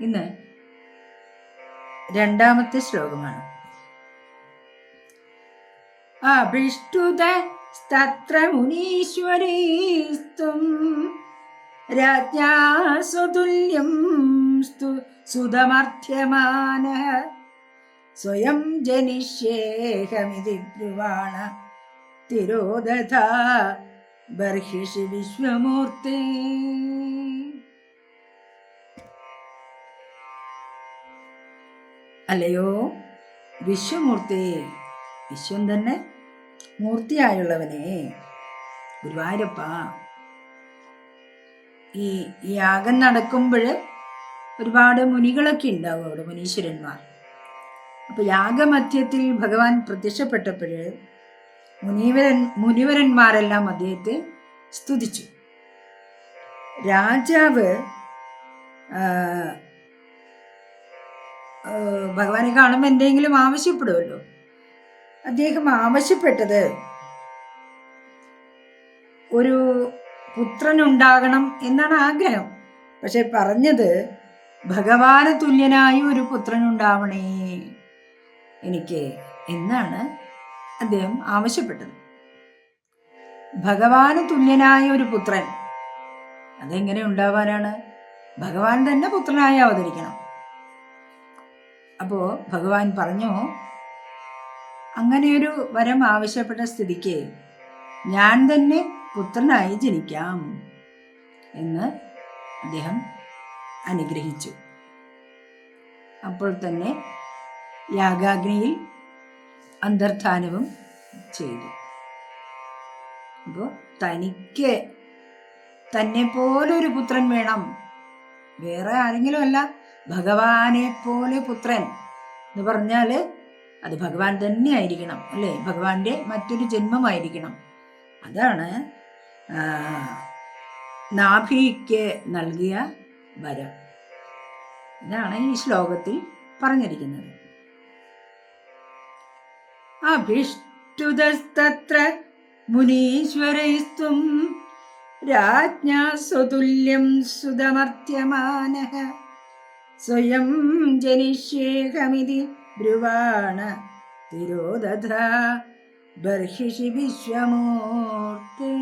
ഇന്ന് രണ്ടാമത്തെ ശ്ലോകമാണ്. അഭിഷ്ടുത സ്തത്ര മുനീശ്വരീസ്തും രാജ്ഞാ സ്തു സുതമർത്ഥ്യമാന സ്വയം ജനിഷ്യേഹമിതി ബ്രുവാണ തിരോദധ ബർഹിഷി വിശ്വമൂർത്തി. അല്ലയോ? വിശ്വമൂർത്തി. വിശ്വം തന്നെ മൂർത്തിയായുള്ളവനെ. ഗുരുവായൂരപ്പ. ഈ യാഗം നടക്കുമ്പോൾ ഒരുപാട് മുനികളൊക്കെ ഉണ്ടാവും അവിടെ മുനീശ്വരന്മാർ. അപ്പോൾ യാഗമധ്യത്തിൽ ഭഗവാൻ പ്രത്യക്ഷപ്പെട്ടപ്പോൾ മുനീവരൻ മുനിവരന്മാരെല്ലാം അദ്ദേഹത്തെ സ്തുതിച്ചു. രാജാവ് ഭഗവാനെ കാണുമ്പോൾ എന്തെങ്കിലും ആവശ്യപ്പെടുമല്ലോ അദ്ദേഹം ആവശ്യപ്പെട്ടത് ഒരു പുത്രനുണ്ടാകണം എന്നാണ് ആഗ്രഹം. പക്ഷെ പറഞ്ഞത് ഭഗവാന് തുല്യനായി ഒരു പുത്രനുണ്ടാവണേ എനിക്ക് എന്നാണ് അദ്ദേഹം ആവശ്യപ്പെട്ടത്. ഭഗവാന് തുല്യനായ ഒരു പുത്രൻ അതെങ്ങനെ ഉണ്ടാവാനാണ്? ഭഗവാൻ തന്നെ പുത്രനായി അവതരിക്കണം. അപ്പോൾ ഭഗവാൻ പറഞ്ഞു അങ്ങനെയൊരു വരം ആവശ്യപ്പെട്ട സ്ഥിതിക്ക് ഞാൻ തന്നെ പുത്രനായി ജനിക്കാം എന്ന് അദ്ദേഹം അനുഗ്രഹിച്ചു. അപ്പോൾ തന്നെ യാഗാഗ്നിയിൽ അന്തർധാനവും ചെയ്തു. അപ്പോൾ തനിക്ക് തന്നെ പോലൊരു പുത്രൻ വേണം. വേറെ ആരെങ്കിലും അല്ല. ഭഗവാനെ പോലെ പുത്രൻ എന്ന് പറഞ്ഞാൽ അത് ഭഗവാൻ തന്നെ ആയിരിക്കണം അല്ലേ? ഭഗവാന്റെ മറ്റൊരു ജന്മമായിരിക്കണം. അതാണ് നാഭിക്ക് നൽകിയ വരം. ഇതാണ് ഈ ശ്ലോകത്തിൽ പറഞ്ഞിരിക്കുന്നത്. അഭിഷ്ടുതസ്തത്ര മുനീശ്വരൈസ്ത്വം രാജ്ഞാ സ്വതുല്യം സുതമർത്യമാന സ്വയം ജനിഷ്യേഹമിതി ബ്രുവാണ തിരോദധ ബർഹിഷി വിശ്വമൂർത്തേ.